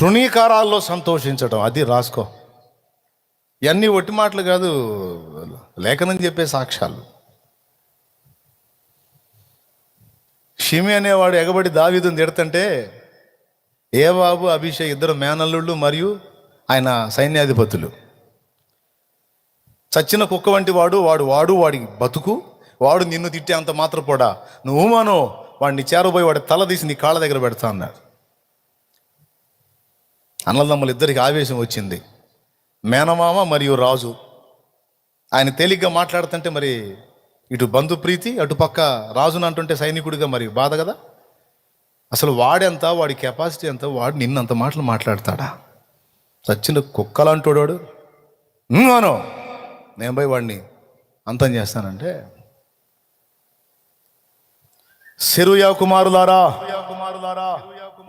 తృణీకారాల్లో సంతోషించడం అది రాసుకో. ఇవన్నీ ఒట్టి మాటలు కాదు లేఖనం చెప్పే సాక్ష్యాలు. షిమి అనేవాడు ఎగబడి దావీదుని తిడతంటే ఏ బాబు అభిషేక్ ఇద్దరు మేనల్లుళ్ళు మరియు ఆయన సైన్యాధిపతులు. చచ్చిన కుక్క వంటి వాడు వాడు వాడు వాడి బతుకు వాడు నిన్ను తిట్టే అంత మాత్రం కూడా నువ్వు మానో వాడిని చేరబోయి వాడి తల తీసి నీ కాళ్ళ దగ్గర పెడతా అన్నాడు. అన్నదమ్ములు ఇద్దరికి ఆవేశం వచ్చింది. మేనమామ మరియు రాజు. ఆయన తేలిగ్గా మాట్లాడుతుంటే మరి ఇటు బంధు ప్రీతి అటు పక్క రాజును అంటుంటే సైనికుడిగా మరి బాధ కదా? అసలు వాడెంత వాడి కెపాసిటీ ఎంత వాడు నిన్నంత మాటలు మాట్లాడతాడా? సచ్చిన కుక్కలంటోడు వాడు అను నేను పోయి వాడిని అంతం చేస్తానంటే సెరుయా కుమారులారా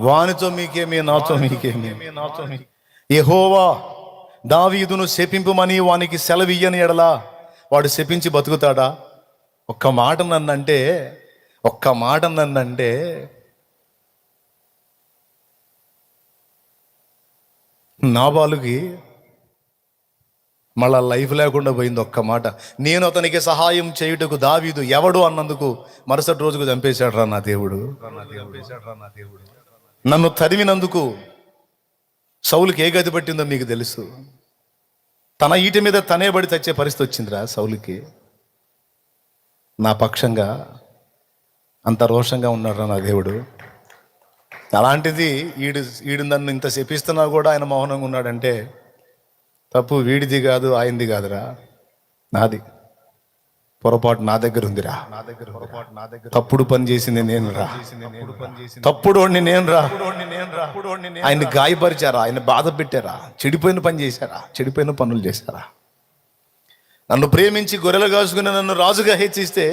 వానితో మీకేమి నాతో మీకేమి నాతో యెహోవా దావీదును శపింపమని వానికి సెలవియ్యని ఎడలా వాడు శపించి బతుకుతాడా? ఒక్క మాట నన్నంటే ఒక్క మాట నన్నంటే నాబాలుకి మళ్ళా లైఫ్ లేకుండా పోయింది ఒక్క మాట. నేను అతనికి సహాయం చేయుటకు దావీదు ఎవడు అన్నందుకు మరుసటి రోజుకు చంపేశాడు రా నా దేవుడు. నన్ను తరిమినందుకు సౌలుకి ఏ గది పట్టిందో మీకు తెలుసు. తన ఈటి మీద తనే పడి తెచ్చే పరిస్థితి వచ్చిందిరా సౌలుకి. నా పక్షంగా అంత రోషంగా ఉన్నాడు నా దేవుడు. అలాంటిది ఈడు ఈడు నన్ను ఇంత శపిస్తున్నా కూడా ఆయన మౌనంగా ఉన్నాడంటే తప్పు వీడిది కాదు ఆయనది కాదురా. నాది. పొరపాటు నా దగ్గర ఉందిరా. నా దగ్గర పొరపాటు నా దగ్గర తప్పుడు పని చేసింది నేను రా తప్పుడు నేను రా ఆయన గాయపరిచారా? ఆయన బాధ పెట్టారా? చెడిపోయిన పని చేశారా? చెడిపోయిన పనులు చేశారా? నన్ను ప్రేమించి గొర్రెలు కాసుకుని నన్ను రాజుగా హెచ్చిస్తే